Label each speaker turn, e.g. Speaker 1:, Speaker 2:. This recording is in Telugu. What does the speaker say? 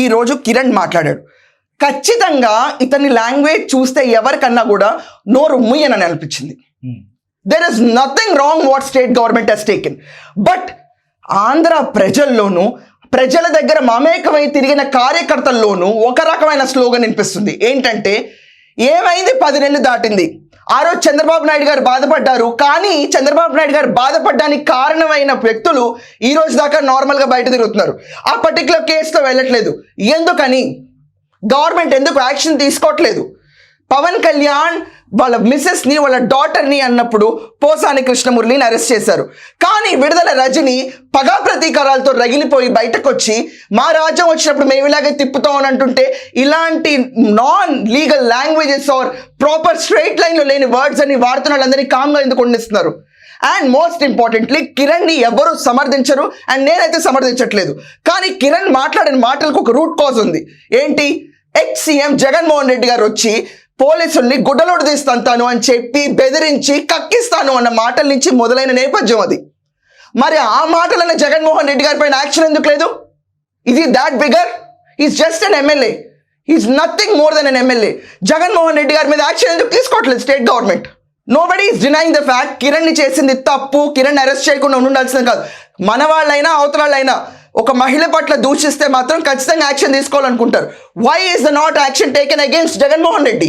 Speaker 1: ఈ రోజు కిరణ్ మాట్లాడాడు. ఖచ్చితంగా ఇతని లాంగ్వేజ్ చూస్తే ఎవరికన్నా కూడా నోరు ముయ్యనని అనిపించింది. There is nothing wrong what state government has taken but Andhra ప్రజల్లోనూ ప్రజల దగ్గర మమేకమై తిరిగిన కార్యకర్తల్లోనూ ఒక రకమైన స్లోగన్ వినిపిస్తుంది. ఏంటంటే ఏమైంది పది నెలలు దాటింది? ఆ రోజు చంద్రబాబు నాయుడు గారు బాధపడ్డారు. కానీ చంద్రబాబు నాయుడు గారు బాధపడడానికి కారణమైన వ్యక్తులు ఈ రోజు దాకా నార్మల్గా బయట తిరుగుతున్నారు. ఆ పర్టికులర్ కేసులో వెళ్ళట్లేదు. ఎందుకని? గవర్నమెంట్ ఎందుకు యాక్షన్ తీసుకోవట్లేదు? పవన్ కళ్యాణ్ వాళ్ళ మిస్సెస్ని వాళ్ళ డాటర్ని అన్నప్పుడు పోసాని కృష్ణమురళిని అరెస్ట్ చేశారు. కానీ విడుదల రజని పగా ప్రతీకారాలతో రగిలిపోయి బయటకు వచ్చి మా రాజ్యం వచ్చినప్పుడు మేము ఇలాగే తిప్పుతాం అని అంటుంటే ఇలాంటి non legal languages are proper straight లైన్లో లేని వర్డ్స్ అని వాడుతున్న వాళ్ళందరినీ కామ్గా ఎందుకు వండిస్తున్నారు? అండ్ మోస్ట్ ఇంపార్టెంట్లీ కిరణ్ని ఎవరు సమర్థించరు అండ్ నేనైతే సమర్థించట్లేదు. కానీ కిరణ్ మాట్లాడిన మాటలకు ఒక రూట్ కాజ్ ఉంది. ఏంటి? ఎక్స్ సీఎం జగన్మోహన్ రెడ్డి గారు వచ్చి పోలీసుల్ని గుడ్డలోడు తీస్తాను అని చెప్పి బెదిరించి కక్కిస్తాను అన్న మాటల నుంచి మొదలైన నేపథ్యం అది. మరి ఆ మాటలన్న జగన్మోహన్ రెడ్డి గారి పైన యాక్షన్ ఎందుకు లేదు? ఇది that bigger is just an MLA is nothing more than an MLA Jaganmohan Reddy గారి మీద యాక్షన్ ఎందుకు తీసుకోవట్లేదు state government? Nobody is denying the fact కిరణ్ని చేసింది తప్పు కిరణ్ అరెస్ట్ చేయకుండా ఉండాల్సింది కాదు. మన వాళ్ళైనా అవతల వాళ్ళైనా ఒక మహిళ పట్ల దూషిస్తే మాత్రం ఖచ్చితంగా action తీసుకోవాలనుకుంటారు. Why is the not action taken against Jaganmohan Reddy?